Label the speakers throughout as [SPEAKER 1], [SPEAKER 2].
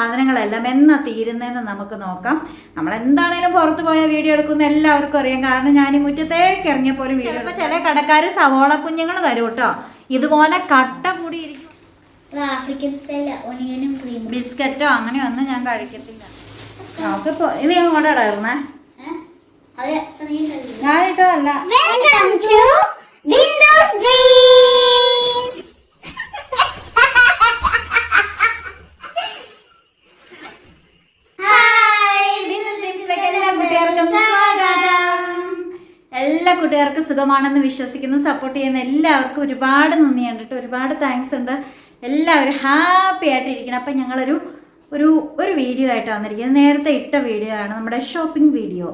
[SPEAKER 1] സാധനങ്ങളെല്ലാം എന്നാ തീരുന്നതെന്ന് നമുക്ക് നോക്കാം. നമ്മൾ എന്താണേലും പുറത്ത് പോയ വീഡിയോ എടുക്കുന്ന എല്ലാവർക്കും അറിയാം. കാരണം ഞാൻ ഈ മുറ്റത്തേക്ക് ഇറങ്ങിയപ്പോലും വീഡിയോ ഇപ്പൊ ചില കടക്കാർ സവോള കുഞ്ഞുങ്ങൾ തരും കേട്ടോ. ഇതുപോലെ കട്ട കൂടി ഇരിക്കും
[SPEAKER 2] ആഫ്രിക്കൻ സ്റ്റൈൽ ഒനിയനും ക്രീമും.
[SPEAKER 1] ബിസ്ക്കറ്റോ അങ്ങനെയൊന്നും ഞാൻ കഴിക്കത്തില്ല. നമുക്കിപ്പോ ഇത് ഞാൻ കൂടെ ഇടായിരുന്നേ ഞാനിട്ടതല്ല. കൂട്ടുകാർക്കും സ്വാഗതം. എല്ലാ കൂട്ടുകാർക്കും സുഖമാണെന്ന് വിശ്വസിക്കുന്നു സപ്പോർട്ട് ചെയ്യുന്ന എല്ലാവർക്കും ഒരുപാട് നന്ദി കേട്ടോ ഒരുപാട് താങ്ക്സ് ഉണ്ട്. എല്ലാവരും ഹാപ്പി ആയിട്ട് ഇരിക്കണം അപ്പം ഞങ്ങളൊരു ഒരു ഒരു വീഡിയോ ആയിട്ട് വന്നിരിക്കുന്നത്. നേരത്തെ ഇട്ട വീഡിയോ ആണ് നമ്മുടെ ഷോപ്പിംഗ് വീഡിയോ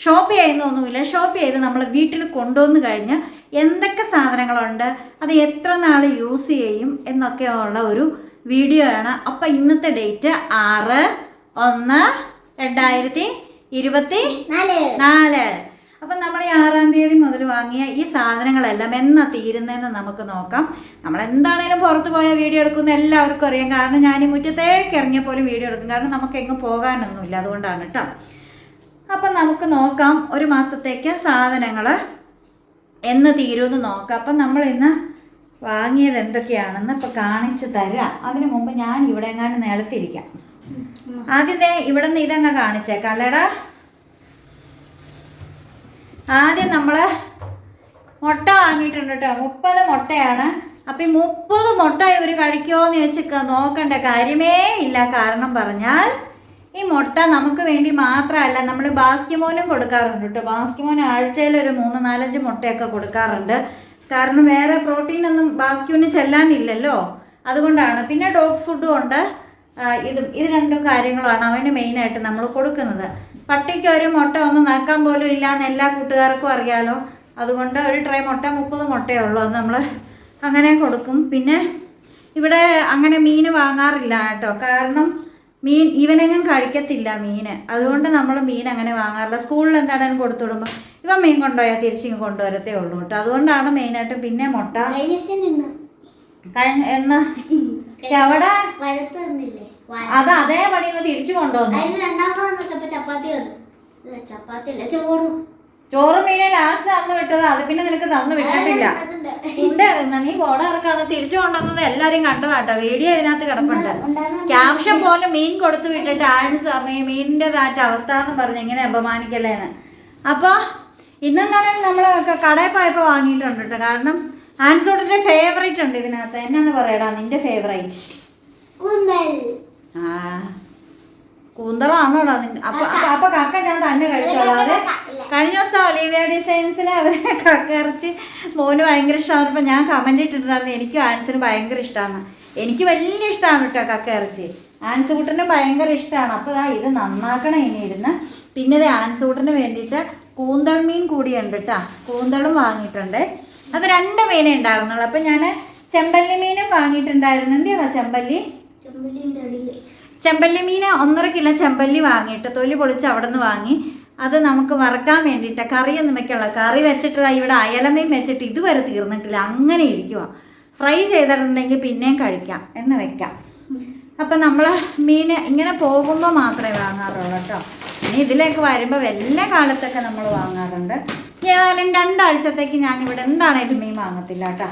[SPEAKER 1] ഷോപ്പ് ചെയ്യുന്നൊന്നുമില്ല ഷോപ്പ് ചെയ്ത് നമ്മൾ വീട്ടിൽ കൊണ്ടുവന്നു കഴിഞ്ഞ് എന്തൊക്കെ സാധനങ്ങളുണ്ട് അത് എത്ര നാൾ യൂസ് ചെയ്യും എന്നൊക്കെയുള്ള ഒരു വീഡിയോ ആണ്. അപ്പം ഇന്നത്തെ ഡേറ്റ് ആറ് ഒന്ന് രണ്ടായിരത്തി ഇരുപത്തി
[SPEAKER 2] നാല്.
[SPEAKER 1] അപ്പം നമ്മൾ ഈ ആറാം തീയതി മുതൽ വാങ്ങിയ ഈ സാധനങ്ങളെല്ലാം എന്നാ തീരുന്നതെന്ന് നമുക്ക് നോക്കാം. നമ്മൾ എന്താണേലും പുറത്ത് പോയ വീഡിയോ എടുക്കുന്ന എല്ലാവർക്കും അറിയാം. കാരണം ഞാൻ ഈ മുറ്റത്തേക്ക് ഇറങ്ങിയപ്പോലും വീഡിയോ എടുക്കും. കാരണം നമുക്ക് എങ്ങും പോകാനൊന്നുമില്ല. അതുകൊണ്ടാണ് കേട്ടോ. അപ്പം നമുക്ക് നോക്കാം ഒരു മാസത്തേക്ക് സാധനങ്ങൾ എന്ന് തീരുമെന്ന് നോക്കാം. അപ്പം നമ്മൾ ഇന്ന് വാങ്ങിയത് എന്തൊക്കെയാണെന്ന് ഇപ്പം കാണിച്ചു തരാം. അതിനു മുമ്പ് ഞാൻ ഇവിടെ എങ്ങാണ്ട് നിലത്തിരിക്കാം. ആദ്യം ഇവിടെ നിന്ന് ഇതങ്ങ് കാണിച്ചേക്കാം അല്ലേടാ? ആദ്യം നമ്മൾ മുട്ട വാങ്ങിയിട്ടുണ്ട് കേട്ടോ. മുപ്പത് മുട്ടയാണ്. അപ്പം ഈ മുപ്പത് മുട്ട ഇവർ കഴിക്കുമോ എന്ന് ചോദിച്ച് നോക്കേണ്ട കാര്യമേ ഇല്ല. കാരണം പറഞ്ഞാൽ ഈ മുട്ട നമുക്ക് വേണ്ടി മാത്രമല്ല നമ്മൾ ബാസ്കിമോനും കൊടുക്കാറുണ്ട് കേട്ടോ. ബാസ്കിമോൻ ആഴ്ചയിൽ ഒരു മൂന്ന് നാലഞ്ച് മുട്ടയൊക്കെ കൊടുക്കാറുണ്ട്. കാരണം വേറെ പ്രോട്ടീനൊന്നും ബാസ്ക്യൂന് ചെല്ലാനില്ലല്ലോ. അതുകൊണ്ടാണ്. പിന്നെ ഡോഗ് ഫുഡും ഉണ്ട്. ഇത് ഇത് രണ്ടും കാര്യങ്ങളാണ് അവന് മെയിനായിട്ട് നമ്മൾ കൊടുക്കുന്നത്. പട്ടിക്ക് ഒരു മുട്ട ഒന്നും നക്കാൻ പോലും ഇല്ല എന്ന് എല്ലാ കൂട്ടുകാർക്കും അറിയാലോ. അതുകൊണ്ട് ഒരു ട്രേ മുട്ട മുപ്പത് മുട്ടയേ ഉള്ളൂ. അത് നമ്മൾ അങ്ങനെ കൊടുക്കും. പിന്നെ ഇവിടെ അങ്ങനെ മീൻ വാങ്ങാറില്ല കേട്ടോ. കാരണം മീൻ ഇവനെങ്ങും കഴിക്കത്തില്ല മീൻ അതുകൊണ്ട് നമ്മൾ മീൻ അങ്ങനെ വാങ്ങാറില്ല. സ്കൂളിൽ എന്താണെങ്കിലും കൊടുത്തു വിടുമ്പോൾ ഇവ മീൻ കൊണ്ടുപോയാൽ തിരിച്ചിങ്ങ് കൊണ്ടുവരത്തേ ഉള്ളൂ കേട്ടോ. അതുകൊണ്ടാണ് മെയിനായിട്ട് പിന്നെ മുട്ട.
[SPEAKER 2] കഴിഞ്ഞ
[SPEAKER 1] എന്നാ? എവിടെ? അത് അതേപടി ഒന്ന് തിരിച്ചു കൊണ്ടുവന്നു.
[SPEAKER 2] ചോറും.
[SPEAKER 1] മീനും ലാസ്റ്റ് തന്നു വിട്ടത്. അത് പിന്നെ നിനക്ക് തന്നു വിട്ടിട്ടില്ല. ഉണ്ട്. നീ ബോർഡ് ഇറക്കാതെ തിരിച്ചു കൊണ്ടുവന്നത് എല്ലാരും കണ്ടതാട്ടോ. വീഡിയോ ഇതിനകത്ത് കിടപ്പുണ്ട്. ക്യാപ്ഷൻ പോലെ മീൻ കൊടുത്തു വിട്ടിട്ട് ആൻസ് മീനിന്റെതായിട്ട് അവസ്ഥ എന്ന് പറഞ്ഞ് ഇങ്ങനെ അപമാനിക്കല്ലേന്ന്. അപ്പോൾ ഇന്നെന്താണ് നമ്മൾ കടയിൽ പോയപ്പോൾ വാങ്ങിയിട്ടുണ്ട് കേട്ടോ. കാരണം ആൻസോട്ടിന്റെ ഫേവറേറ്റ് ഉണ്ട് ഇതിനകത്ത്. എന്നാന്ന് പറയടാ? നിന്റെ ഫേവറേറ്റ് ആ കൂന്തളാണോടാ നിന്റെ അപ്പൊ കക്ക. ഞാൻ തന്നെ കഴിച്ചോളാം. അത് കഴിഞ്ഞ ദിവസം ഒലീവിയ ഡിസൈൻസിൽ അവരെ കക്ക ഇറച്ചി മോന് ഭയങ്കര ഇഷ്ടമാണ് ഞാൻ കമന്റ് ഇട്ടിട്ടുണ്ടായിരുന്നു. എനിക്ക് ആൻസിന് ഭയങ്കര ഇഷ്ടമാണ് എനിക്ക് വലിയ ഇഷ്ടമാണ് കേട്ടോ കക്ക ഇറച്ചി. ആൻസൂട്ടിന് ഭയങ്കര ഇഷ്ടമാണ് അപ്പോൾ ദാ ഇത് നന്നാക്കണം ഇനി ഇരുന്ന്. പിന്നെ ഇത് കൂട്ടറിന് വേണ്ടിയിട്ട് കൂന്തൾ മീൻ കൂടിയുണ്ട് കേട്ടോ. കൂന്തളും വാങ്ങിയിട്ടുണ്ട്. അത് രണ്ട് മീനേ ഉണ്ടായിരുന്നുള്ളൂ. അപ്പം ഞാൻ ചെമ്പല്ലി മീനും വാങ്ങിയിട്ടുണ്ടായിരുന്നു. എന്തിയാണോ ചെമ്പല്ലി? ചെമ്പല്ലി മീൻ ഒന്നര കിലോ ചെമ്പല്ലി വാങ്ങിയിട്ട് തൊലി പൊളിച്ച് അവിടെ നിന്ന് വാങ്ങി. അത് നമുക്ക് വറക്കാൻ വേണ്ടിയിട്ട് കറിയൊന്നും വെക്കാനുള്ള കറി വെച്ചിട്ട് ഇവിടെ അയലമയും വെച്ചിട്ട് ഇതുവരെ തീർന്നിട്ടില്ല. അങ്ങനെ ഇരിക്കുക ഫ്രൈ ചെയ്തിട്ടുണ്ടെങ്കിൽ പിന്നെയും കഴിക്കാം എന്ന് വെക്കാം. അപ്പം നമ്മൾ മീൻ ഇങ്ങനെ പോകുമ്പോൾ മാത്രമേ വാങ്ങാറുള്ളൂ കേട്ടോ. ഇനി ഇതിലേക്ക് വരുമ്പോൾ എല്ലാ കാലത്തൊക്കെ നമ്മൾ വാങ്ങാറുണ്ട്. ഏതായാലും രണ്ടാഴ്ചത്തേക്ക് ഞാനിവിടെ എന്താണേലും മീൻ വാങ്ങത്തില്ല കേട്ടോ.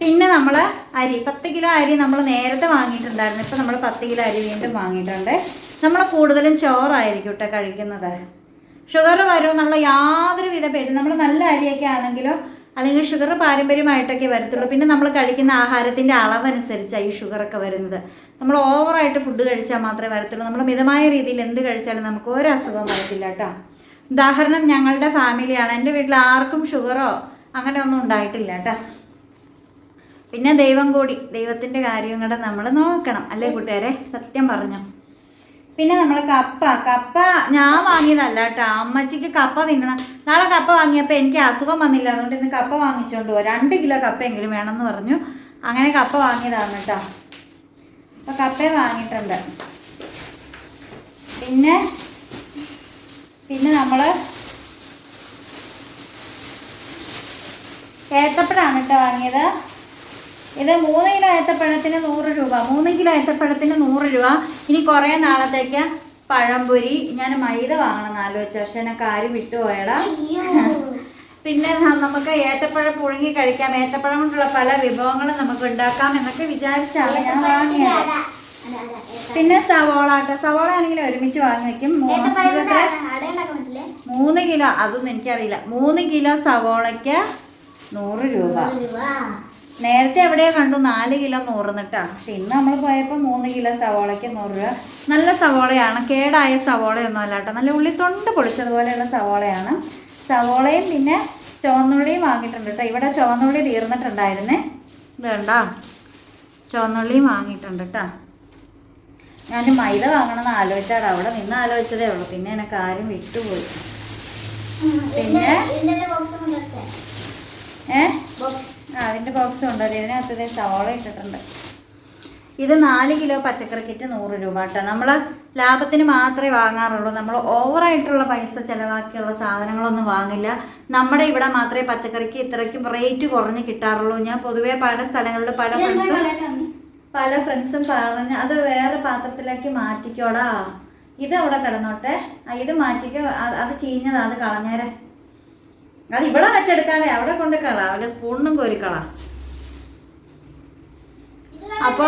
[SPEAKER 1] പിന്നെ നമ്മൾ അരി പത്ത് കിലോ അരി നമ്മൾ നേരത്തെ വാങ്ങിയിട്ടുണ്ടായിരുന്നു. ഇപ്പം നമ്മൾ പത്ത് കിലോ അരി വീണ്ടും വാങ്ങിയിട്ടുണ്ട്. നമ്മൾ കൂടുതലും ചോറായിരിക്കും കേട്ടോ കഴിക്കുന്നത്. ഷുഗർ വരും നമ്മൾ യാതൊരു വിധ പേടി നമ്മൾ നല്ല അരിയൊക്കെ ആണെങ്കിലോ അല്ലെങ്കിൽ ഷുഗർ പാരമ്പര്യമായിട്ടൊക്കെ വരത്തുള്ളൂ. പിന്നെ നമ്മൾ കഴിക്കുന്ന ആഹാരത്തിന്റെ അളവനുസരിച്ചാണ് ഈ ഷുഗറൊക്കെ വരുന്നത്. നമ്മൾ ഓവറായിട്ട് ഫുഡ് കഴിച്ചാൽ മാത്രമേ വരത്തുള്ളൂ. നമ്മൾ മിതമായ രീതിയിൽ എന്ത് കഴിച്ചാലും നമുക്ക് ഒരു അസുഖം വരത്തില്ല കേട്ടോ. ഉദാഹരണം ഞങ്ങളുടെ ഫാമിലിയാണ് എന്റെ വീട്ടിൽ ആർക്കും ഷുഗറോ അങ്ങനെ ഒന്നും ഉണ്ടായിട്ടില്ല കേട്ടോ. പിന്നെ ദൈവം കൂടി ദൈവത്തിന്റെ കാര്യം കൂടെ നമ്മൾ നോക്കണം. അല്ലേ കൂട്ടുകാരെ? സത്യം പറഞ്ഞു. പിന്നെ നമ്മൾ കപ്പ കപ്പ ഞാൻ വാങ്ങിയതല്ല കേട്ടോ. അമ്മച്ചിക്ക് കപ്പ തിന്നണം. നാളെ കപ്പ വാങ്ങിയപ്പോൾ എനിക്ക് അസുഖം വന്നില്ല. അതുകൊണ്ട് ഇന്ന് കപ്പ വാങ്ങിച്ചുകൊണ്ട് പോകാം രണ്ട് കിലോ കപ്പയെങ്കിലും വേണമെന്ന് പറഞ്ഞു. അങ്ങനെ കപ്പ വാങ്ങിയതാണ് കേട്ടോ. അപ്പോൾ കപ്പ വാങ്ങിയിട്ടുണ്ട്. പിന്നെ പിന്നെ നമ്മൾ ഏത്തപ്പഴമാണ് കേട്ടോ വാങ്ങിയത്. ഇത് മൂന്ന് കിലോ ഏത്തപ്പഴത്തിന് നൂറ് രൂപ. മൂന്ന് കിലോ ഏത്തപ്പഴത്തിന് നൂറ് രൂപ. ഇനി കുറേ നാളത്തേക്ക് പഴംപൊരി. ഞാൻ മൈദ വാങ്ങണം ആലോചിച്ചു പക്ഷെ എന്നെ കാര്യം വിട്ടുപോയടാ. പിന്നെ നമുക്ക് ഏത്തപ്പഴം പുഴുങ്ങി കഴിക്കാം. ഏത്തപ്പഴം കൊണ്ടുള്ള പല വിഭവങ്ങളും നമുക്ക് ഉണ്ടാക്കാം എന്നൊക്കെ വിചാരിച്ചാണ് ഞാൻ വാങ്ങിയത്. പിന്നെ സവോള സവോള ആണെങ്കിൽ ഒരുമിച്ച് വാങ്ങി വെക്കും. മൂന്ന് കിലോ അതൊന്നും എനിക്കറിയില്ല. മൂന്ന് കിലോ സവോളയ്ക്ക് നൂറ് രൂപ. നേരത്തെ എവിടെയോ കണ്ടു നാല് കിലോ നൂറുന്നിട്ടാ. പക്ഷെ ഇന്ന് നമ്മൾ പോയപ്പോൾ മൂന്ന് കിലോ സവോളയ്ക്ക് നൂറ് രൂപ. നല്ല സവോളയാണ് കേടായ സവോളയൊന്നും അല്ല കേട്ടോ. നല്ല ഉള്ളിത്തൊണ്ട് പൊളിച്ചതുപോലെയുള്ള സവോളയാണ്. സവോളയും പിന്നെ ചുവന്നുള്ളിയും വാങ്ങിയിട്ടുണ്ട് കേട്ടോ. ഇവിടെ ചുവന്നുള്ളി തീർന്നിട്ടുണ്ടായിരുന്നേ. ഇത് കണ്ടോ? ചുവന്നുള്ളിയും വാങ്ങിയിട്ടുണ്ട് കേട്ടോ. ഞാൻ മൈദ വാങ്ങണമെന്ന് ആലോചിച്ചാടാ. അവിടെ നിന്ന് ആലോചിച്ചതേ ഉള്ളൂ. പിന്നെ എനിക്ക് ആരും വിട്ടുപോയി. പിന്നെ?
[SPEAKER 2] ഇതിന്റെ
[SPEAKER 1] ആ അതിന്റെ ബോക്സ് ഉണ്ട് ഇതിനകത്ത് സവോള ഇട്ടിട്ടുണ്ട്. ഇത് നാല് കിലോ പച്ചക്കറി കിറ്റ് നൂറ് രൂപ കേട്ടോ. നമ്മൾ ലാഭത്തിന് മാത്രമേ വാങ്ങാറുള്ളൂ. നമ്മൾ ഓവറായിട്ടുള്ള പൈസ ചിലവാക്കിയുള്ള സാധനങ്ങളൊന്നും വാങ്ങില്ല. നമ്മുടെ ഇവിടെ മാത്രമേ പച്ചക്കറിക്ക് ഇത്രയ്ക്കും റേറ്റ് കുറഞ്ഞ് കിട്ടാറുള്ളൂ. ഞാൻ പൊതുവേ പല സ്ഥലങ്ങളിൽ പല ഫ്രണ്ട്സും പല ഫ്രണ്ട്സും പറഞ്ഞ് അത് വേറെ പാത്രത്തിലേക്ക് മാറ്റിക്കോടാ. ഇത് അവിടെ കിടന്നോട്ടെ. ഇത് മാറ്റിക്കോ. അത് ചീഞ്ഞതാ അത് കളഞ്ഞേരെ. അത് ഇവിടെ വെച്ചെടുക്കാതെ അവിടെ കൊണ്ട് കള. അവന്റെ സ്പൂണിനും കോരിക്കള അപ്പൊ?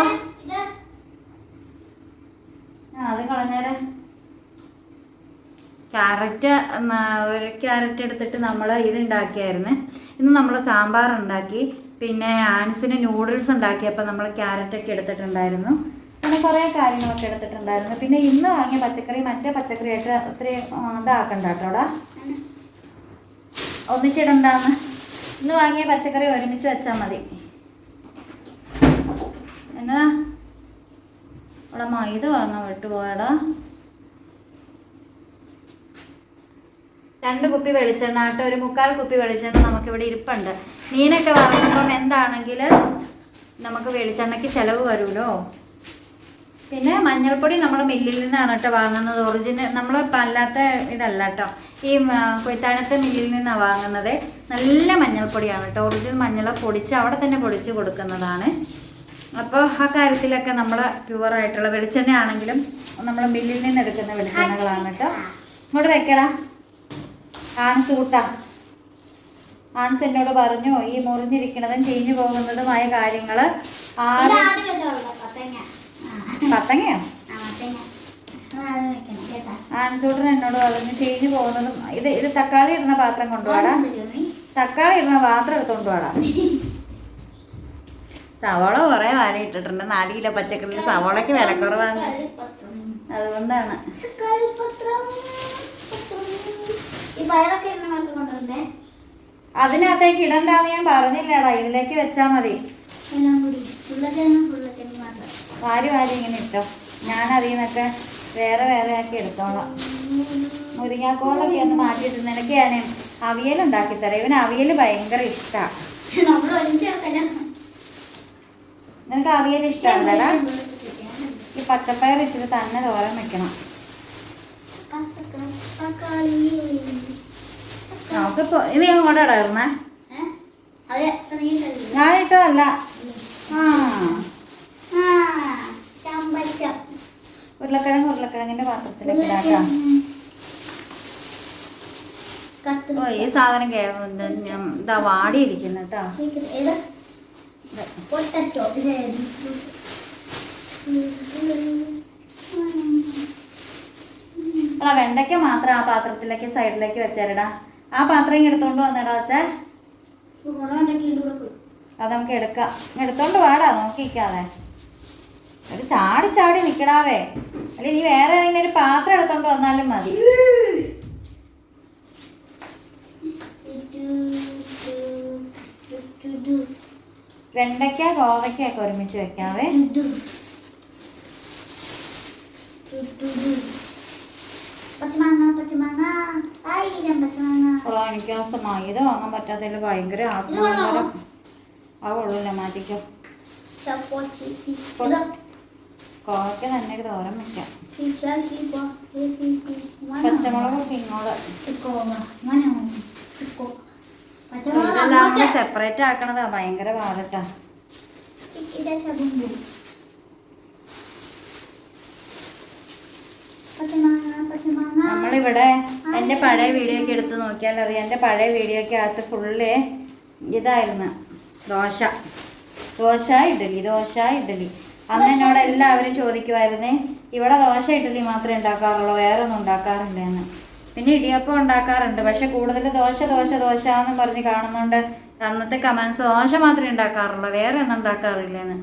[SPEAKER 1] അത് കളഞ്ഞേരെ. ക്യാരറ്റ് ഒരു ക്യാരറ്റ് എടുത്തിട്ട് നമ്മൾ ഇത് ഉണ്ടാക്കിയായിരുന്നു ഇന്ന് നമ്മൾ സാമ്പാർ ഉണ്ടാക്കി. പിന്നെ ആൻസിന് നൂഡിൽസ് ഉണ്ടാക്കിയപ്പോൾ നമ്മൾ ക്യാരറ്റൊക്കെ എടുത്തിട്ടുണ്ടായിരുന്നു. അങ്ങനെ കുറേ കാര്യങ്ങളൊക്കെ എടുത്തിട്ടുണ്ടായിരുന്നു. പിന്നെ ഇന്ന് വാങ്ങിയ പച്ചക്കറി മറ്റേ പച്ചക്കറിയായിട്ട് ആ, ഇതാക്കണ്ട കേട്ടോടാ ഒന്നിച്ചിടണ്ടാന്ന്. ഇന്ന് വാങ്ങിയ പച്ചക്കറി ഒരുമിച്ച് വെച്ചാൽ മതി. എന്നാ? അവിടെ മൈദ വാങ്ങാൻ വിട്ടുപോയടാ രണ്ട് കുപ്പി വെളിച്ചെണ്ണ കേട്ടോ. ഒരു മുക്കാൽ കുപ്പി വെളിച്ചെണ്ണ നമുക്കിവിടെ ഇരിപ്പുണ്ട്. മീനൊക്കെ വാങ്ങുമ്പം എന്താണെങ്കിൽ നമുക്ക് വെളിച്ചെണ്ണയ്ക്ക് ചിലവ് വരുമല്ലോ. പിന്നെ മഞ്ഞൾപ്പൊടി നമ്മൾ മില്ലിൽ നിന്നാണ് കേട്ടോ വാങ്ങുന്നത്. ഒറിജിനൽ നമ്മൾ അല്ലാത്ത ഇതല്ല കേട്ടോ. ഈ കൊയ്ത്താനത്തെ മില്ലിൽ നിന്നാണ് വാങ്ങുന്നത്. നല്ല മഞ്ഞൾപ്പൊടിയാണ് കേട്ടോ. ഒറിജിനൽ മഞ്ഞൾ പൊടിച്ച് അവിടെ തന്നെ പൊടിച്ച് കൊടുക്കുന്നതാണ്. അപ്പോൾ ആ കാര്യത്തിലൊക്കെ നമ്മൾ പ്യുവറായിട്ടുള്ള വെളിച്ചെണ്ണ ആണെങ്കിലും നമ്മൾ മില്ലിൽ നിന്ന് എടുക്കുന്ന വെളിച്ചെണ്ണകളാണ് കേട്ടോ. ഇങ്ങോട്ട് വെക്കടാ. ആൻസ് കൂട്ടാ. ആൻസ് എന്നോട് പറഞ്ഞു ഈ മുറിഞ്ഞിരിക്കുന്നതും ചീഞ്ഞു പോകുന്നതുമായ കാര്യങ്ങൾ ആദ്യം
[SPEAKER 2] കേട്ടാ.
[SPEAKER 1] ആൻസൂട്ടൻ എന്നോട് പറഞ്ഞു ചേഞ്ച് പോകുന്നതും ഇത് ഇത് തക്കാളി ഇടുന്ന പാത്രം കൊണ്ടുപോടാ? തക്കാളി ഇടുന്ന പാത്രം എടുത്തോണ്ട് പോടാ സവോള കുറേ വാര ഇട്ടിട്ടുണ്ട്. നാല് കിലോ പച്ചക്കറി സവോളയ്ക്ക് വില കുറവാണ്. അതുകൊണ്ടാണ്. അതിനകത്തേക്ക് ഇടണ്ടാന്ന് ഞാൻ പറഞ്ഞില്ലേടാ. ഇതിലേക്ക് വെച്ചാ മതി. വാരി വാരി ഇങ്ങനെ ഇട്ടോ. ഞാൻ അതിൽ വേറെ വേറെ ആക്കി എടുത്തോളാം. മുരിങ്ങാക്കോളൊക്കെ ഒന്ന് മാറ്റിയിട്ട് നിനക്ക് ഞാൻ അവിയൽ ഉണ്ടാക്കി തരാം ഇവന് അവിയൽ ഭയങ്കര ഇഷ്ടമാണ് നിനക്ക് അവിയൽ ഇഷ്ടമല്ലടാ ഈ പച്ചപ്പയർ ഇച്ചിരി തന്നെ തോരൻ വെക്കണം. നമുക്കിപ്പോ ഇത് ഞാൻ കൊണ്ടാ ഇടർന്നേ
[SPEAKER 2] ഏ? നീ കഴിയില്ല.
[SPEAKER 1] ഞാനിട്ടതല്ല. ആ. ഉരുളക്കിഴങ്ങ് ഉരുളക്കിഴങ്ങിന്റെ പാത്രത്തിലേക്ക് ഇടാക്കാം ഓ ഈ സാധനം ഇത് വാടിയിരിക്കുന്നു കേട്ടോ.
[SPEAKER 2] പൊട്ടറ്റോ
[SPEAKER 1] വെണ്ടയ്ക്ക മാത്രം ആ പാത്രത്തിലേക്ക് സൈഡിലേക്ക് വെച്ചേരടാ. ആ പാത്രം എടുത്തോണ്ട് വന്നടാ വെച്ചേ.
[SPEAKER 2] കുറേ ഉണ്ടെങ്കിൽ ഇതിലൂടെ പോയി.
[SPEAKER 1] അത് നമുക്ക് എടുക്കാം. എടുത്തോണ്ട് വാടാ നോക്കിക്കാതെ. ഒരു ചാടി ചാടി നിക്കടാവേ അല്ലെ നീ വേറെ ഏതെങ്കിലും ഒരു പാത്രം എടുത്തോണ്ട് വന്നാലും മതി. വെണ്ടയ്ക്ക കോവയ്ക്കൊക്കെ ഒരുമിച്ച് വെക്കാവേ. എനിക്ക് അവസ്ഥ മൈദ വാങ്ങാൻ പറ്റാത്തതിൽ ഭയങ്കര ആത്മഹരം ആ കൊള്ളൂല മാറ്റിക്കോ. കോവയ്ക്ക തന്നെ തോരൻ വെക്കാം. പച്ചമുളകൊക്കെ ഇങ്ങോട്ട് സെപ്പറേറ്റ് ആക്കണതാ. ഭയങ്കര പാടട്ടാ. നമ്മളിവിടെ എന്റെ പഴയ വീഡിയോ ഒക്കെ എടുത്ത് നോക്കിയാൽ അറിയാം. എന്റെ പഴയ വീഡിയോ ഒക്കെ അകത്ത് ഫുള്ള് ഇതായിരുന്നു ദോശ. ദോശ ഇഡലി ദോശ ഇഡലി അന്ന് എന്നോട് എല്ലാവരും ചോദിക്കുമായിരുന്നേ ഇവിടെ ദോശ ഇഡ്ഡലി മാത്രമേ ഉണ്ടാക്കാറുള്ളൂ വേറെ ഒന്നും ഉണ്ടാക്കാറില്ലെന്ന്. പിന്നെ ഇടിയപ്പം ഉണ്ടാക്കാറുണ്ട് പക്ഷെ കൂടുതൽ ദോശ ദോശ ദോശ എന്ന് പറഞ്ഞ് കാണുന്നുണ്ട് അന്നത്തെ കമൻസ് ദോശ മാത്രമേ ഉണ്ടാക്കാറുള്ളൂ വേറെ ഒന്നും ഉണ്ടാക്കാറില്ലെന്ന്.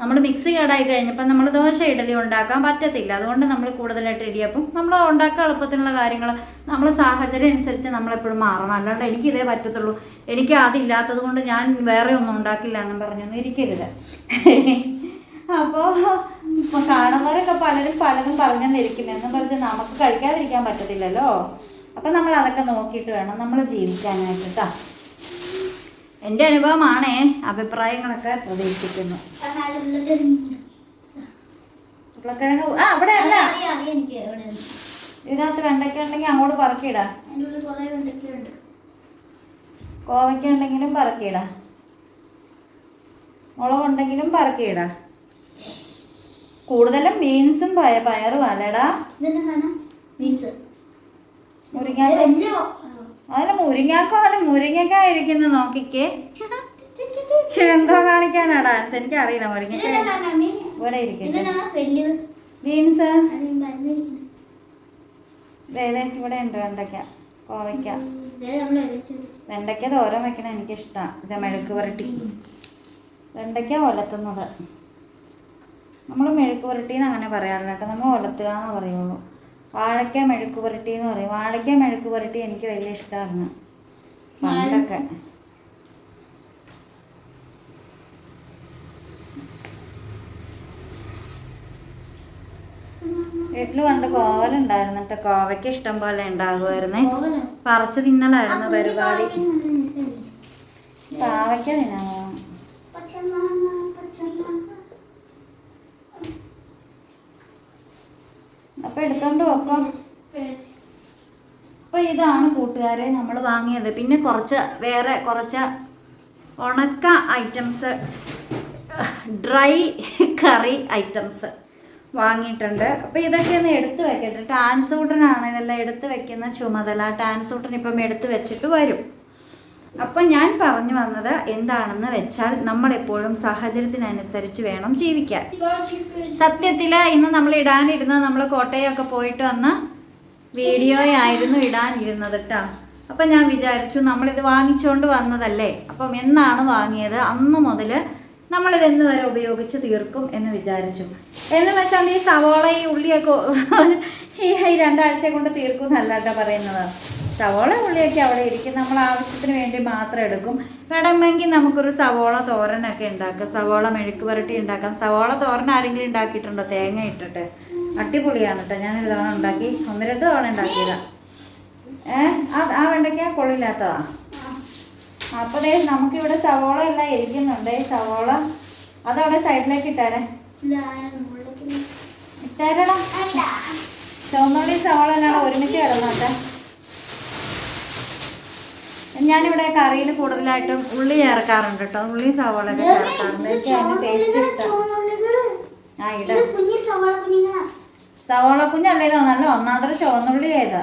[SPEAKER 1] നമ്മൾ മിക്സി കേടായി കഴിഞ്ഞപ്പോൾ നമ്മൾ ദോശ ഇഡലി ഉണ്ടാക്കാൻ പറ്റത്തില്ല. അതുകൊണ്ട് നമ്മൾ കൂടുതലായിട്ട് ഇടിയപ്പം നമ്മൾ ഉണ്ടാക്കാൻ എളുപ്പത്തിനുള്ള കാര്യങ്ങൾ നമ്മൾ സാഹചര്യം അനുസരിച്ച് നമ്മളെപ്പോഴും മാറണം. അല്ലാണ്ട് എനിക്ക് ഇതേ പറ്റത്തുള്ളൂ. എനിക്ക് അതില്ലാത്തത് കൊണ്ട് ഞാൻ വേറെ ഒന്നും ഉണ്ടാക്കില്ല എന്നും പറഞ്ഞൊന്നും ഇരിക്കരുത്. അപ്പോൾ കാണുന്നവരൊക്കെ പലരും പലതും പറഞ്ഞെന്നിരിക്കും എന്നും പറഞ്ഞ് നമുക്ക് കഴിക്കാതിരിക്കാൻ പറ്റത്തില്ലല്ലോ. അപ്പം നമ്മൾ അതൊക്കെ നോക്കിയിട്ട് വേണം നമ്മൾ ജീവിക്കാനായിട്ട് കേട്ടോ എന്റെ അനുഭവമാണേ അഭിപ്രായങ്ങളൊക്കെ പ്രതീക്ഷിക്കുന്നു. ഉരുളക്കിഴങ്ങ് ആ അവിടെ അല്ല ഇതിനകത്ത് വെണ്ടയ്ക്ക ഉണ്ടെങ്കിൽ അങ്ങോട്ട്
[SPEAKER 2] പറക്കിടാ
[SPEAKER 1] കോവയ്ക്ക ഉണ്ടെങ്കിലും പറക്കിയിടാം. മുളകുണ്ടെങ്കിലും പറക്കിയിടാം. കൂടുതലും ബീൻസും പയർ പയറും അല്ലടാ.
[SPEAKER 2] അതല്ല ബീൻസ്.
[SPEAKER 1] മുരിങ്ങാക്ക
[SPEAKER 2] വലിയ
[SPEAKER 1] അതിന് മുരിങ്ങാക്ക മുരിങ്ങക്ക ഇരിക്കുന്ന നോക്കിക്കേ. എന്തോ കാണിക്കാനാ ഡാൻസ്? എനിക്ക് അറിയില്ല മുരിങ്ങക്ക ഇവിടെ ബീൻസ്. ഇവിടെ ഉണ്ട് വെണ്ടയ്ക്ക കോവയ്ക്ക. വെണ്ടയ്ക്ക തോരൻ വെക്കണ എനിക്കിഷ്ടമാണ് മെഴുക്ക് പുരട്ടി. വെണ്ടയ്ക്ക ഒലത്തുന്നത് നമ്മൾ മെഴുക്ക് പുരട്ടി എന്ന് അങ്ങനെ പറയാറില്ല കേട്ടോ. നമ്മൾ ഒലത്തുക എന്ന് പറയുള്ളൂ. വാഴയ്ക്ക മെഴുക്ക് പുരട്ടി എന്ന് പറയും. വാഴയ്ക്ക മെഴുക്ക് പുരട്ടി എനിക്ക് വലിയ ഇഷ്ടമാണ് പണ്ടൊക്കെ. വീട്ടിൽ പണ്ട് കോവലുണ്ടായിരുന്നു കേട്ടോ. കോവയ്ക്ക് ഇഷ്ടം പോലെ ഉണ്ടാകുമായിരുന്നേ. പറിച്ചു തിന്നലായിരുന്നു പരിപാടി. പാവയ്ക്ക തിന്നാമോ എടുത്തോണ്ട് വെക്കാം. അപ്പൊ ഇതാണ് കൂട്ടുകാരെ നമ്മൾ വാങ്ങിയത്. പിന്നെ കുറച്ച് വേറെ കുറച്ച് ഉണക്ക ഐറ്റംസ് ഡ്രൈ കറി ഐറ്റംസ് വാങ്ങിയിട്ടുണ്ട്. അപ്പോൾ ഇതൊക്കെ ഒന്ന് എടുത്തു വെക്കട്ടെ. ടാൻസൂട്ടനാണ് ഇതെല്ലാം എടുത്തു വെക്കുന്ന ചുമതല. ടാൻസൂട്ടൻ ഇപ്പം എടുത്തു വെച്ചിട്ട് വരും. അപ്പം ഞാൻ പറഞ്ഞു വന്നത് എന്താണെന്ന് വെച്ചാൽ നമ്മളെപ്പോഴും സാഹചര്യത്തിനനുസരിച്ച് വേണം ജീവിക്കാൻ. സത്യത്തിൽ ഇന്ന് നമ്മൾ ഇടാനിരുന്നത് നമ്മൾ കോട്ടയൊക്കെ പോയിട്ട് വന്ന വീഡിയോ ആയിരുന്നു ഇടാനിരുന്നത് കേട്ടോ അപ്പം ഞാൻ വിചാരിച്ചു നമ്മളിത് വാങ്ങിച്ചുകൊണ്ട് വന്നതല്ലേ? അപ്പം എന്നാണ് വാങ്ങിയത്? അന്ന് മുതൽ നമ്മളിത് എന്ന് വരെ ഉപയോഗിച്ച് തീർക്കും എന്ന് വിചാരിച്ചു. എന്ന് വെച്ചാൽ ഈ സവോള ഈ ഉള്ളിയൊക്കെ ഈ രണ്ടാഴ്ച കൊണ്ട് തീർക്കും എന്നല്ല കേട്ടോ പറയുന്നത്. സവോള ഉള്ളിയൊക്കെ അവിടെ ഇരിക്കും. നമ്മൾ ആവശ്യത്തിന് വേണ്ടി മാത്രം എടുക്കും. വേണമെങ്കിൽ നമുക്കൊരു സവോള തോരനൊക്കെ ഉണ്ടാക്കാം. സവോള മെഴുക്ക് പുരട്ടി ഉണ്ടാക്കാം. സവോള തോരൻ ആരെങ്കിലും ഉണ്ടാക്കിയിട്ടുണ്ടോ? തേങ്ങ ഇട്ടിട്ട്. അടിപൊളിയാണ് കേട്ടോ ഞാൻ ഒരു തവണ ഉണ്ടാക്കി. ഒന്ന് രണ്ട് തവണ ഉണ്ടാക്കിയതാ. ഏഹ് ആ വെണ്ടയ്ക്ക കൊള്ളില്ലാത്തതാ? അപ്പോൾ ദേ നമുക്കിവിടെ സവോള എല്ലാം ഇരിക്കുന്നുണ്ട്. സവോള അതവിടെ സൈഡിലേക്ക് ഇട്ടാരേ. ഇട്ടാരടാ. ചുവന്നുള്ളി സവോള എല്ലാം ഒരുമിച്ച് കിടന്നോട്ടെ. ഞാനിവിടെ കറിയിൽ കൂടുതലായിട്ടും ഉള്ളി ചേർക്കാറുണ്ട് കേട്ടോ. ഉള്ളി സവാള ചേർക്കാറുണ്ട്. എനിക്ക് അതിന് ടേസ്റ്റ് ഇഷ്ടം. ആ ഇട.
[SPEAKER 2] സവാള
[SPEAKER 1] കുഞ്ഞല്ലേ നല്ല ഒന്നാമതൊരു ചുവന്നുള്ളി ഏതാ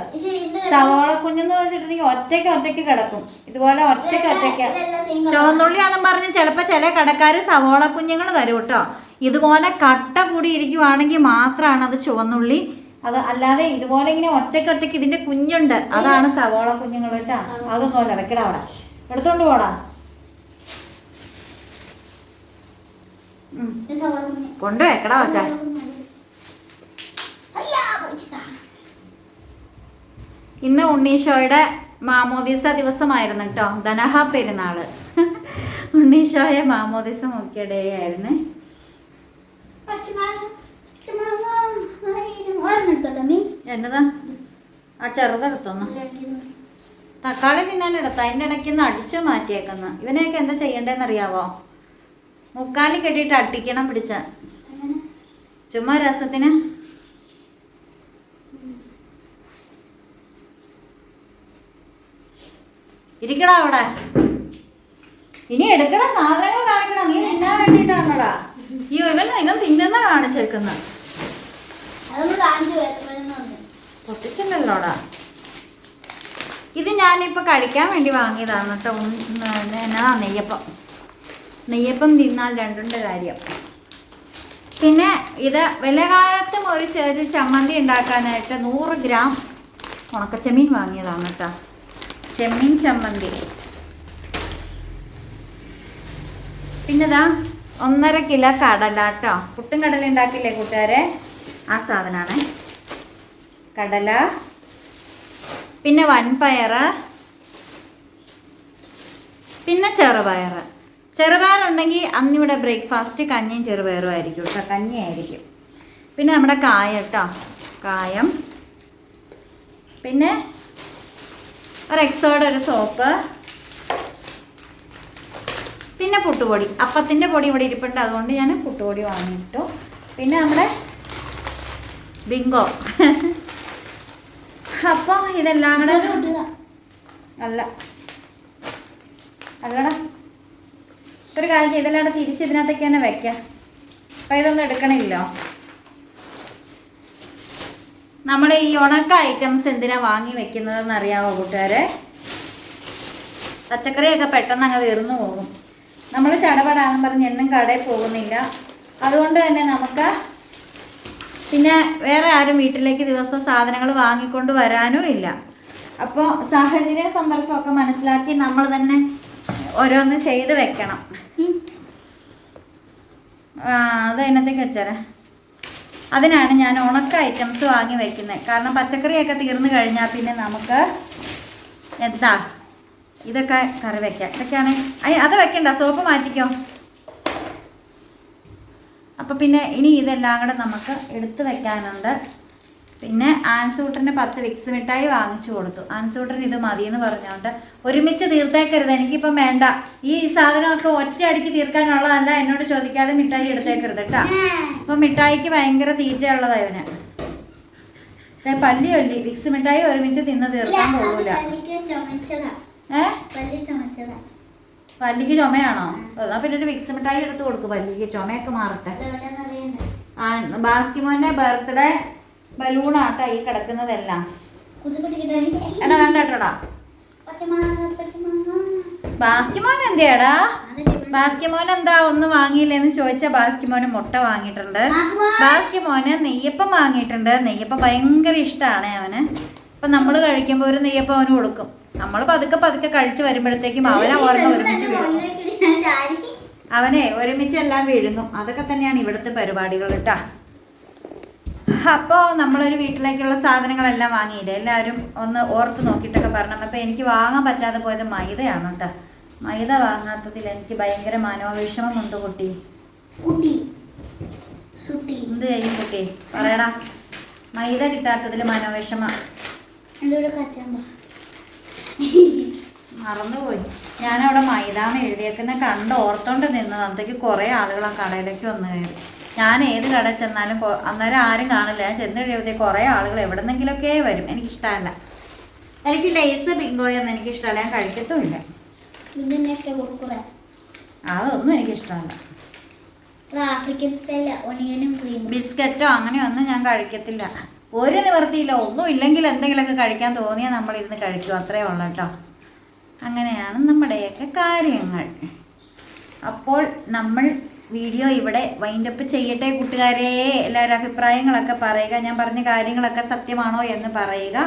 [SPEAKER 1] സവാള കുഞ്ഞെന്ന് വെച്ചിട്ടുണ്ടെങ്കിൽ ഒറ്റയ്ക്ക് ഒറ്റയ്ക്ക് കിടക്കും. ഇതുപോലെ ഒറ്റയ്ക്ക് ഒറ്റയ്ക്ക്
[SPEAKER 2] ചുവന്നുള്ളി ആണെന്ന് കളർ
[SPEAKER 1] ചുവന്നുള്ളിയാന്നും പറഞ്ഞ് ചിലപ്പോൾ ചില കടക്കാർ സവാള കുഞ്ഞുങ്ങൾ തരും കേട്ടോ. ഇതുപോലെ കട്ട കൂടി ഇരിക്കുവാണെങ്കിൽ മാത്രമാണ് അത് ചുവന്നുള്ളി. അത് അല്ലാതെ ഇതുപോലെ ഇങ്ങനെ ഒറ്റയ്ക്ക് ഒറ്റയ്ക്ക് ഇതിന്റെ കുഞ്ഞുണ്ട്. അതാണ് സവോള കുഞ്ഞുങ്ങൾ കേട്ടോ. അതൊന്നുമല്ല വെക്കടാ അവിടെ. എടുത്തോണ്ട് പോടാ. ഉം.
[SPEAKER 2] ഇത് സവാള
[SPEAKER 1] കൊണ്ട് വെക്കടാ വച്ചാ ഇന്ന് ഉണ്ണീഷോയുടെ മാമോദിസ ദിവസമായിരുന്നു കേട്ടോ. ധനഹ പെരുന്നാൾ. ഉണ്ണീഷോയെ മാമോദീസ മുഖ്യ ഡേ ആയിരുന്നേ
[SPEAKER 2] പച്ചമാങ്ങ പച്ചമാങ്ങ ഓരോന്ന് എടുത്തോട്ടോ മീ
[SPEAKER 1] എന്നതാ? ആ ചെറുതെടുത്തോന്ന് തക്കാളി തിന്നാനെടുത്ത? അതിന്റെ ഇടയ്ക്ക് ഒന്ന് അടിച്ചു മാറ്റിയേക്കുന്ന. ഇവനെയൊക്കെ എന്താ ചെയ്യണ്ടേന്ന് അറിയാവോ മുക്കാലി കെട്ടിയിട്ട് അട്ടിക്കണം പിടിച്ച. ചുമ്മാ രസത്തിന്. ഇരിക്കടാ അവിടെ. ഇനി എടുക്കണ സാധനങ്ങൾ കാണിക്കണം. നീ തിന്നാൻ വേണ്ടിട്ടാണോടാ ഈ ഇവൻ നിങ്ങൾ തിന്നുന്ന കാണിച്ചേക്കുന്ന
[SPEAKER 2] അത് നമ്മൾ കാണിച്ചു വരുന്നുണ്ട്
[SPEAKER 1] പൊട്ടിച്ചില്ലല്ലോടാ. ഇത് ഞാനിപ്പോൾ കഴിക്കാൻ വേണ്ടി വാങ്ങിയതാണ് കേട്ടോ. എന്നാ നെയ്യപ്പം. നെയ്യപ്പം തിന്നാൽ രണ്ടുണ്ട് കാര്യം. പിന്നെ ഇത് വില കാലത്തും ഒരു ചെറിയ ചമ്മന്തി ഉണ്ടാക്കാനായിട്ട് നൂറ് ഗ്രാം ഉണക്കച്ചെമ്മീൻ വാങ്ങിയതാണ് കേട്ടോ. ചെമ്മീൻ ചമ്മന്തി. പിന്നെതാ ഒന്നര കിലോ കടല കേട്ടോ. പുട്ടും കടല ഉണ്ടാക്കില്ലേ കൂട്ടുകാരെ? ആ സാധനമാണ് കടല പിന്നെ വൻപയർ പിന്നെ ചെറുപയർ. ചെറുപയറുണ്ടെങ്കിൽ അന്നിവിടെ ബ്രേക്ക്ഫാസ്റ്റ് കഞ്ഞിയും ചെറുപയറും ആയിരിക്കും കേട്ടോ കഞ്ഞിയായിരിക്കും പിന്നെ നമ്മുടെ കായ കേട്ടോ കായം. പിന്നെ ഒരു എക്സോഡ് ഒരു സോപ്പ് പിന്നെ പുട്ടുപൊടി. അപ്പത്തിന്റെ പൊടി ഇവിടെ ഇരിപ്പുണ്ട് അതുകൊണ്ട് ഞാൻ പുട്ടുപൊടി വാങ്ങിയിട്ടു. പിന്നെ നമ്മുടെ ബിങ്കോ. അപ്പോൾ ഇതെല്ലാം കൂടെ? അല്ല. അല്ലടാ. ഒരു കാര്യം ഇതെല്ലാം കൂടെ തിരിച്ച് ഇതിനകത്തേക്ക് തന്നെ വെക്കാം. അപ്പം ഇതൊന്നും എടുക്കണില്ലോ നമ്മൾ ഈ ഉണക്ക ഐറ്റംസ് എന്തിനാ വാങ്ങി വെക്കുന്നതെന്ന് അറിയാമോ കൂട്ടുകാരെ? പച്ചക്കറിയൊക്കെ പെട്ടെന്ന് അങ്ങ് തീർന്നു പോകും. നമ്മൾ ചടപടാന്ന് പറഞ്ഞ് എന്നും കടയിൽ പോകുന്നില്ല. അതുകൊണ്ട് തന്നെ നമുക്ക് പിന്നെ വേറെ ആരും വീട്ടിലേക്ക് ദിവസവും സാധനങ്ങൾ വാങ്ങിക്കൊണ്ട് വരാനും ഇല്ല. അപ്പോൾ സാഹചര്യ സന്ദർഭമൊക്കെ മനസ്സിലാക്കി നമ്മൾ തന്നെ ഓരോന്ന് ചെയ്ത് വെക്കണം. ആ അത് അതിനകത്തേക്ക് വെച്ചേരാ? അതിനാണ് ഞാൻ ഉണക്ക ഐറ്റംസ് വാങ്ങി വെക്കുന്നത് കാരണം പച്ചക്കറിയൊക്കെ തീർന്നു കഴിഞ്ഞാൽ പിന്നെ നമുക്ക് എന്താ? ഇതൊക്കെ കറി വെക്കാം. ഇതൊക്കെയാണ്. അത് വെക്കണ്ട സോപ്പ് മാറ്റിക്കോ. അപ്പോൾ പിന്നെ ഇനി ഇതെല്ലാം കൂടെ നമുക്ക് എടുത്തു വെക്കാനുണ്ട്. പിന്നെ ആൻസൂട്ടറിന് പത്ത് വിക്സ് മിഠായി വാങ്ങിച്ചു കൊടുത്തു. ആൻസൂട്ടറിന് ഇത് മതി എന്ന് പറഞ്ഞുകൊണ്ട് ഒരുമിച്ച് തീർത്തേക്കരുത്. എനിക്കിപ്പം വേണ്ട. ഈ സാധനമൊക്കെ ഒറ്റ അടിക്ക് തീർക്കാനുള്ളതല്ല. എന്നോട് ചോദിക്കാതെ മിഠായി എടുത്തേക്കരുത് കേട്ടോ. അപ്പം മിഠായിക്ക് ഭയങ്കര തീറ്റയുള്ളതാ ഇവന്. പല്ലി പല്ലി വിക്സ് മിഠായി ഒരുമിച്ച് തിന്ന് തീർക്കാൻ പോകൂല
[SPEAKER 2] ഏഹ്
[SPEAKER 1] പല്ലിക്ക് ചുമയാണോ? എന്നാ പിന്നെ ഒരു വിക്സ് മിഠായി എടുത്ത് കൊടുക്കും പല്ലിക്ക് ചുമയൊക്കെ മാറട്ടെ. ആ ബാസ്കിമോന്റെ ബർത്ത്ഡേ ബലൂണാട്ടോ ഈ കിടക്കുന്നതെല്ലാം. എടാ ബാസ്കിമോൻ എന്തിയാടാ? ബാസ്കിമോൻ എന്താ ഒന്നും വാങ്ങിയില്ലെന്ന് ചോദിച്ചാൽ ബാസ്കിമോന് മുട്ട വാങ്ങിയിട്ടുണ്ട്. ബാസ്കിമോന് നെയ്യപ്പം വാങ്ങിയിട്ടുണ്ട്. നെയ്യപ്പം ഭയങ്കര ഇഷ്ടമാണ് അവന്. അപ്പം നമ്മൾ കഴിക്കുമ്പോൾ ഒരു നെയ്യപ്പം അവന് കൊടുക്കും. നമ്മൾ പതുക്കെ പതുക്കെ കഴിച്ചു വരുമ്പോഴത്തേക്കും അവനെ ഓർമ്മ ഒരുമിച്ച്. അവനെ ഒരുമിച്ച് എല്ലാം വീഴുന്നു. അതൊക്കെ തന്നെയാണ് ഇവിടുത്തെ പരിപാടികൾ കേട്ടാ. അപ്പോൾ നമ്മളൊരു വീട്ടിലേക്കുള്ള സാധനങ്ങളെല്ലാം വാങ്ങിയില്ലേ? എല്ലാവരും ഒന്ന് ഓർത്ത് നോക്കിയിട്ടൊക്കെ പറഞ്ഞു അപ്പോൾ എനിക്ക് വാങ്ങാൻ പറ്റാതെ പോയത് മൈദയാണ് കേട്ടോ. മൈദ വാങ്ങാത്തതിൽ എനിക്ക് ഭയങ്കര മനോവിഷമമുണ്ട് കുട്ടി.
[SPEAKER 2] കുട്ടി. സുട്ടി.
[SPEAKER 1] എന്ത് ചെയ്യും കുട്ടി? പറയടാ. മൈദ കിട്ടാത്തതിൽ മനോവിഷമാ.
[SPEAKER 2] എന്തൊരു കച്ചമ്പ
[SPEAKER 1] മറന്നുപോയി. ഞാനവിടെ മൈദാന്ന് എഴുതിയേക്കുന്ന കണ്ട് ഓർത്തോണ്ട് നിന്നത് അന്നത്തേക്ക് കുറേ ആളുകൾ ആ കടയിലേക്ക് വന്നു കയറി. ഞാൻ ഏത് കട ചെന്നാലും അന്നേരം ആരും കാണില്ല. ഞാൻ ചെന്ന് കഴിയുമ്പോഴത്തേക്ക് കുറേ ആളുകൾ എവിടെന്നെങ്കിലുമൊക്കെ വരും. എനിക്കിഷ്ടമല്ല. എനിക്ക് ലേസ് ബിങ്കോയൊന്നും എനിക്കിഷ്ടമല്ല. ഞാൻ കഴിക്കത്തുമില്ല. അതൊന്നും എനിക്കിഷ്ടമല്ല. ബിസ്ക്കറ്റോ അങ്ങനെയൊന്നും ഞാൻ കഴിക്കത്തില്ല. ഒരു നിവർത്തിയില്ല. ഒന്നും ഇല്ലെങ്കിൽ എന്തെങ്കിലുമൊക്കെ കഴിക്കാൻ തോന്നിയാൽ നമ്മളിരുന്ന് കഴിക്കും. അത്രേ ഉള്ളൂ കേട്ടോ. അങ്ങനെയാണ് നമ്മുടെയൊക്കെ കാര്യങ്ങൾ. അപ്പോൾ നമ്മൾ വീഡിയോ ഇവിടെ വൈൻഡപ്പ് ചെയ്യട്ടെ കൂട്ടുകാരെ. എല്ലാവരും അഭിപ്രായങ്ങളൊക്കെ പറയുക. ഞാൻ പറഞ്ഞ കാര്യങ്ങളൊക്കെ സത്യമാണോ എന്ന് പറയുക.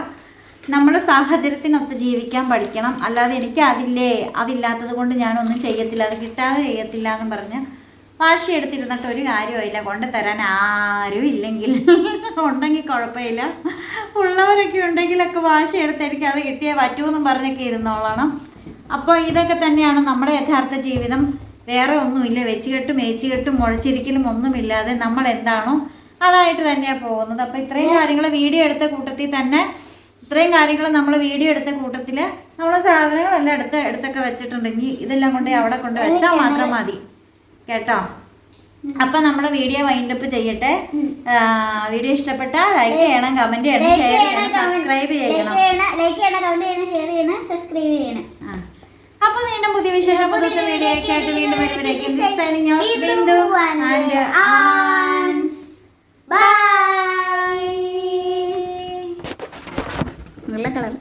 [SPEAKER 1] നമ്മൾ സാഹചര്യത്തിനൊത്ത് ജീവിക്കാൻ പഠിക്കണം. അല്ലാതെ എനിക്ക് അതില്ലേ? അതില്ലാത്തത് കൊണ്ട് ഞാനൊന്നും ചെയ്യത്തില്ല. അത് കിട്ടാതെ ചെയ്യത്തില്ല എന്ന് പറഞ്ഞ് വാശി എടുത്തിരുന്നിട്ട് ഒരു കാര്യമില്ല കൊണ്ടുതരാൻ ആരും ഇല്ലെങ്കിൽ. ഉണ്ടെങ്കിൽ കുഴപ്പമില്ല. ഉള്ളവരൊക്കെ ഉണ്ടെങ്കിലൊക്കെ വാശി എടുത്ത് എനിക്ക് അത് കിട്ടിയേ പറ്റുമെന്നും പറഞ്ഞൊക്കെ ഇരുന്നോളണം. അപ്പോൾ ഇതൊക്കെ തന്നെയാണ് നമ്മുടെ യഥാർത്ഥ ജീവിതം. വേറെ ഒന്നുമില്ല. വെച്ചുകെട്ടും ഏച്ചുകെട്ടും മുഴച്ചിരിക്കലും ഒന്നുമില്ലാതെ നമ്മൾ എന്താണോ അതായിട്ട് തന്നെയാണ് പോകുന്നത്. അപ്പോൾ ഇത്രയും കാര്യങ്ങൾ വീഡിയോ എടുത്ത കൂട്ടത്തിൽ തന്നെ ഇത്രയും കാര്യങ്ങൾ നമ്മൾ വീഡിയോ എടുത്ത കൂട്ടത്തിൽ നമ്മൾ സാധനങ്ങളെല്ലാം എടുത്ത് എടുത്തൊക്കെ വെച്ചിട്ടുണ്ട്. ഇനി ഇതെല്ലാം കൊണ്ട് അവിടെ കൊണ്ട് വെച്ചാൽ മാത്രം മതി. കേട്ടോ? അപ്പം നമ്മൾ വീഡിയോ വൈൻഡ് അപ്പ് ചെയ്യട്ടെ. വീഡിയോ ഇഷ്ടപ്പെട്ട ലൈക്ക് ചെയ്യണം കമന്റ് ചെയ്യണം ഷെയർ ചെയ്യണം സബ്സ്ക്രൈബ് ചെയ്യണം.
[SPEAKER 2] ലൈക്ക് ചെയ്യണം കമന്റ് ചെയ്യണം ഷെയർ ചെയ്യണം സബ്സ്ക്രൈബ് ചെയ്യണം.
[SPEAKER 1] അപ്പൊ വീണ്ടും പുതിയ വിശേഷം പുതിയ വീഡിയോ ഒക്കെ ആയിട്ട് വീണ്ടും വരുമ്പോഴേക്കും
[SPEAKER 2] Ans. നല്ല കളർ.